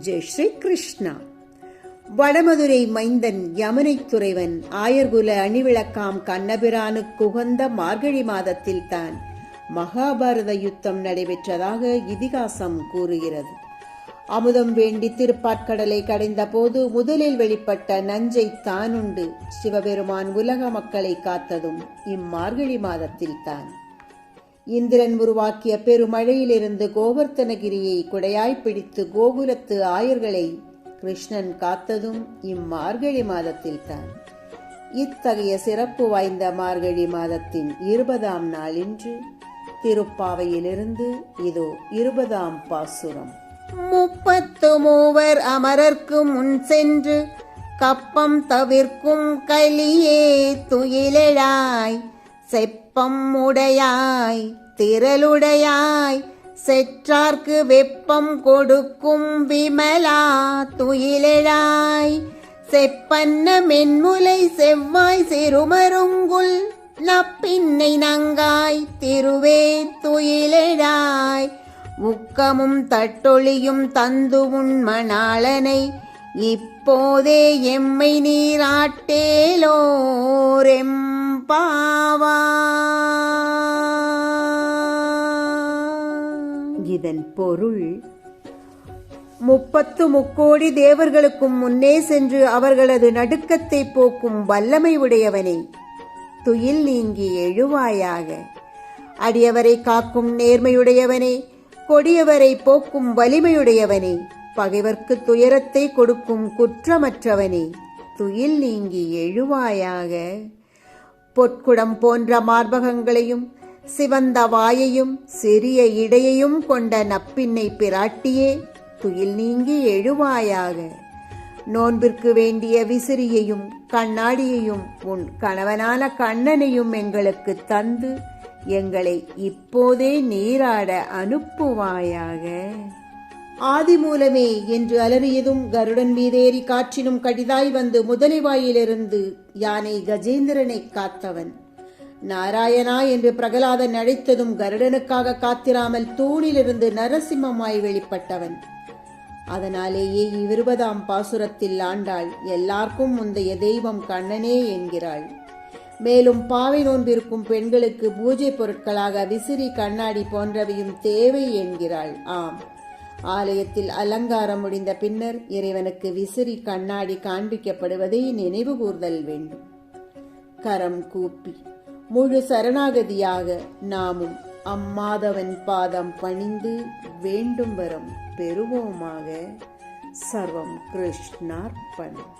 ஜெய் ஸ்ரீ கிருஷ்ணா வடமதுரை மைந்தன் யமுனை துறைவன் ஆயர்குல அணிவிளக்காம் கண்ணபிரானுக்கு உகந்த மார்கழி மாதத்தில் தான் மகாபாரத யுத்தம் நடைபெற்றதாக இதிகாசம் கூறுகிறது. அமுதம் வேண்டி திருப்பாற்கடலை கடைந்த போது முதலில் வெளிப்பட்ட நஞ்சை தானுண்டு சிவபெருமான் உலக மக்களை காத்ததும் இம்மார்கழி மாதத்தில் தான். இந்திரன் உருவாக்கிய பெருமழையிலிருந்து கோவர்த்தனகிரியை குடையாய் பிடித்து கோகுலத்து ஆயர்களை கிருஷ்ணன் காத்ததும் இம்மார்கழி மாதத்தில்தான் இத்தகைய சிறப்பு வாய்ந்த மார்கழி மாதத்தின் இருபதாம் நாளின்று திருப்பாவையிலிருந்து இதோ இருபதாம் பாசுரம். முப்பத்து மூவர் அமரர்க்கு முன் சென்று கப்பம் தவிர்க்கும் கலியே துயிலாய் செப்பம் உடையாய் திரளுடையாய் செற்றார்க்கு வெப்பம் கொடுக்கும் விமலா துயிலெழாய். செப்பன்ன மென்முலை செவ்வாய் சிறுமருங்குல் நப்பின்னை நங்காய் திருவே துயிலெழாய். உக்கமும் தட்டொழியும் தந்து உன் மணாளனை இப்போதே எம்மை நீராட்டேலோரெம்பா இதன் பொருள். முப்பத்து முக்கோடி தேவர்களுக்கும் முன்னே சென்று அவர்களது நடுக்கத்தை போக்கும் வல்லமை உடையவனை. துயில் நீங்கி எழுவாயாக. அடியவரை காக்கும் நேர்மையுடையவனே. கொடியவரை போக்கும் வலிமையுடையவனே. பகைவர்க்கு துயரத்தை கொடுக்கும் குற்றமற்றவனே. துயில் நீங்கி எழுவாயாக. பொற்குடம் போன்ற மார்பகங்களையும் சிவந்த வாயையும் சிறிய இடையையும் கொண்ட நப்பின்னை பிராட்டியே துயில் நீங்கி எழுவாயாக. நோன்பிற்கு வேண்டிய விசிறியையும் கண்ணாடியையும் உன் கணவனான கண்ணனையும் எங்களுக்கு தந்து எங்களை இப்போதே நீராட அனுப்புவாயாக. ஆதிமூலமே என்று அலறியதும் கருடன் மீதேறி காற்றினும் கடிதாய் வந்து முதலிவாயிலிருந்து யானை கஜேந்திரனை காத்தவன். நாராயணா என்று பிரகலாதன் அழைத்ததும் கருடனுக்காக காத்திராமல் தூணிலிருந்து நரசிம்மமாய் வெளிப்பட்டவன். அதனாலேயே இருபதாம் பாசுரத்தில் ஆண்டாள் எல்லாருக்கும் முந்தைய தெய்வம் கண்ணனே என்கிறாள். மேலும் பாவை நோன்பிருக்கும் பெண்களுக்கு பூஜை பொருட்களாக விசிறி கண்ணாடி போன்றவையும் தேவை என்கிறாள். ஆம். ஆலயத்தில் அலங்காரம் முடிந்த பின்னர் இறைவனுக்கு விசிறி கண்ணாடி காண்பிக்கப்படுவதை நினைவு கூர்தல் வேண்டும். கரம் கூப்பி. முழு சரணாகதியாக நாமும் அம்மாதவன் பாதம் பணிந்து வேண்டும் வரம் பெறுவோமாக. சர்வம் கிருஷ்ணார்பணம்.